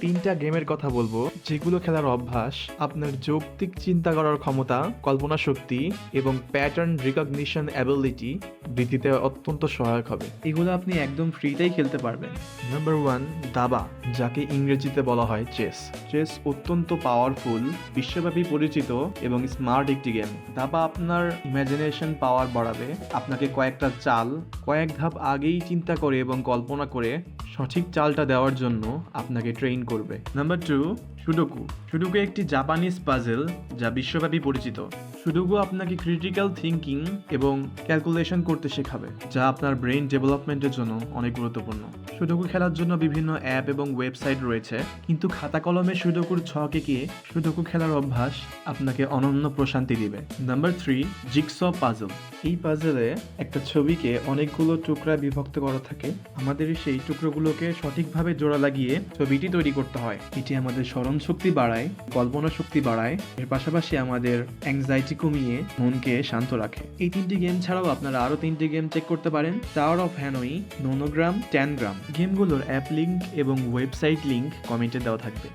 তিনটা গেমের কথা বলব যেগুলো খেলার অভ্যাস আপনার যৌক্তিক চিন্তা করার ক্ষমতা কল্পনা শক্তি এবং প্যাটার্ন রিকগনিশন অ্যাবিলিটি বৃদ্ধিতে অত্যন্ত সহায়ক হবে। এগুলো আপনি একদম ফ্রিতেই খেলতে পারবেন। নাম্বার ওয়ান দাবা যাকে ইংরেজিতে বলা হয় চেস চেস অত্যন্ত পাওয়ারফুল বিশ্বব্যাপী পরিচিত এবং স্মার্ট একটি গেম দাবা আপনার ইমাজিনেশন পাওয়ার বাড়াবে। আপনাকে কয়েকটা চাল কয়েক ধাপ আগেই চিন্তা করে এবং কল্পনা করে সঠিক চালটা দেওয়ার জন্য আপনাকে ট্রেন করবে। নাম্বার টু সুডোকু সুডোকু একটি জাপানিজ পাজেল যা বিশ্বব্যাপী পরিচিত। সুডোকু আপনাকে ক্রিটিক্যাল থিঙ্কিং এবং ক্যালকুলেশন করতে শেখাবে, যা আপনার ব্রেন ডেভেলপমেন্টের জন্য অনেক গুরুত্বপূর্ণ। সুডোকু খেলার জন্য বিভিন্ন অ্যাপ এবং ওয়েবসাইট রয়েছে, কিন্তু খাতা কলমে সুডোকুর ছক এঁকে সুডোকু খেলার অভ্যাস আপনাকে অনন্য প্রশান্তি দিবে। নাম্বার থ্রি জিক্স পাজল এই পাজেলে একটা ছবিকে অনেকগুলো টুকরা বিভক্ত করা থাকে। আমাদের সেই টুকরোগুলোকে সঠিকভাবে জোড়া লাগিয়ে ছবিটি তৈরি করতে হয়। এটি আমাদের স্মরণ শক্তি বাড়ায়, কল্পনা শক্তি বাড়ায়, এর পাশাপাশি আমাদের অ্যাংজাইটি কমিয়ে মনকে শান্ত রাখে। এই তিনটি গেম ছাড়াও আপনারা আরও তিনটি গেম চেক করতে পারেন। Tower of Hanoi nonogram tangram গেমগুলোর app link এবং ওয়েবসাইট লিঙ্ক কমেন্টে দেওয়া থাকবে।